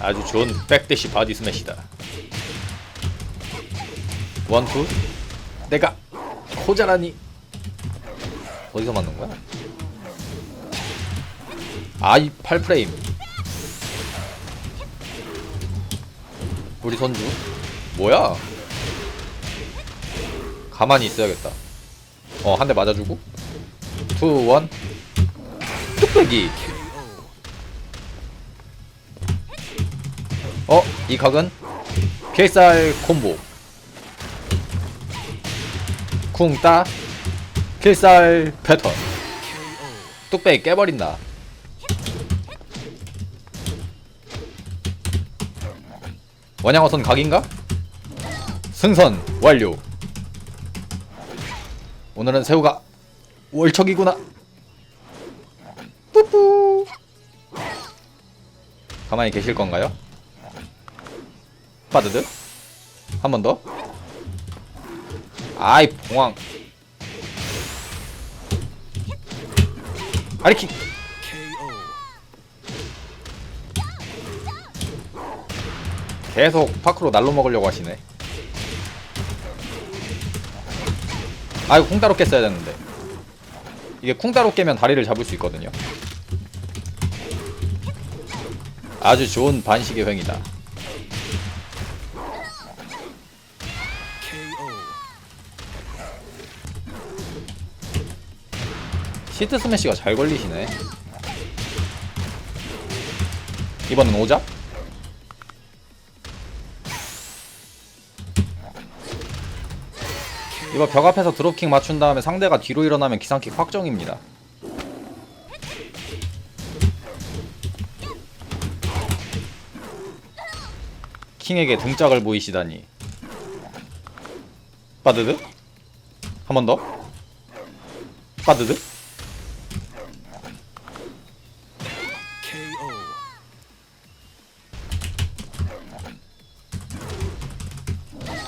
아주 좋은 백대시 바디 스매시다. 원투. 내가 코자라니. 어디서 맞는 거야? 아이 8프레임. 우리 선주. 뭐야? 가만히 있어야겠다. 어, 한 대 맞아주고. 투, 원. 뚝배기. 어? 이 각은? 필살 콤보 쿵따 필살 패턴 뚝배기 깨버린다 원양어선 각인가? 승선 완료 오늘은 새우가 월척이구나 가만히 계실 건가요? 빠드드 한번 더. 아이 봉황. KO. 계속 파크로 날로 먹으려고 하시네. 아이고 쿵따로 깼어야 되는데. 이게 쿵따로 깨면 다리를 잡을 수 있거든요. 아주 좋은 반식의 횡이다. 시트 스매시가 잘 걸리시네. 이번엔 오자? 이거 벽 앞에서 드롭킥 맞춘 다음에 상대가 뒤로 일어나면 기상킥 확정입니다. 킹에게 등짝을 보이시다니. 빠드드? 한 번 더? 빠드드?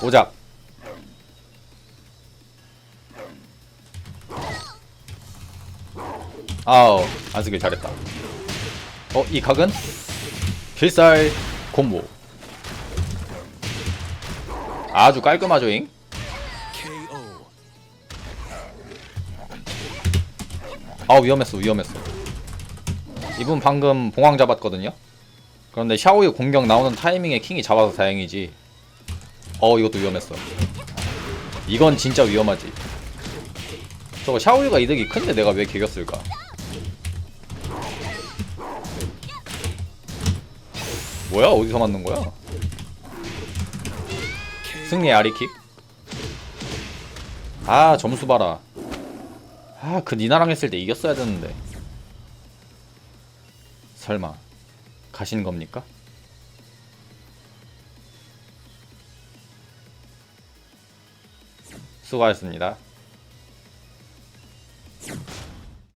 오작. 아우, 안쓰길 잘했다. 어, 이 각은? 필살 콤보. 아주 깔끔하죠잉? 아, 위험했어, 위험했어. 이분 방금 봉황 잡았거든요? 그런데 샤오의 공격 나오는 타이밍에 킹이 잡아서 다행이지. 어, 이것도 위험했어. 이건 진짜 위험하지. 저거 샤오이가 이득이 큰데 내가 왜 개겼을까? 뭐야? 어디서 맞는 거야? 승리 아리킥? 아, 점수 봐라. 아, 그 니나랑 했을 때 이겼어야 되는데. 설마 가신 겁니까? 수고하셨습니다.